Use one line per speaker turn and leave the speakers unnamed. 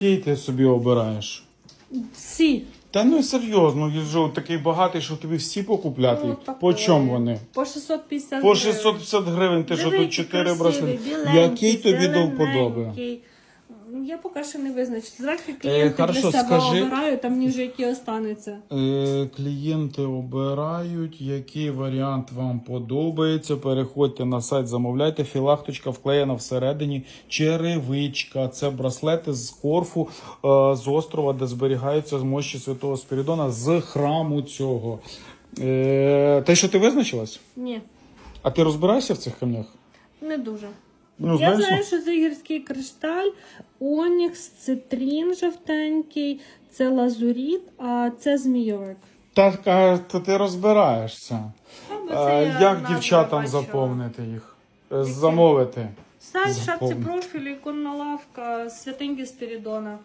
Який ти собі обираєш?
Всі.
Та ну серйозно, він же такий багатий, що тобі всі покупляти.
Ну,
По
такое.
чому вони?
По 650
По
гривень.
650 гривень, ти що
Диви,
тут
який
4
красивий,
браслети.
біленький,
Який тобі до вподоби?
зелененький. Я поки що не визначу. Зверху клієнти
Е, хорошо,
для себе
скажи-
обираю, там вже які остануться.
Е, клієнти обирають, який варіант вам подобається. Переходьте на сайт, замовляйте. Філахточка вклеєна всередині. Черевичка. Це браслети з корфу, е, з острова, де зберігаються мощі Святого Спірідона, з храму цього. Е, те, що ти визначилась?
Ні,
А ти розбираєшся в цих камнях?
не дуже.
Ну,
Я знаю, що це гірський кришталь, онікс, цитрін жовтенький, це лазуріт, а це змійовик.
Так, а, то ти розбираєшся.
Або
А,
я
як
назви
дівчатам
бачила.
заповнити їх? Е, Замовити.
Сайт, шапці
Заповнити.
профілі, іконна лавка, святеньки Спірідона.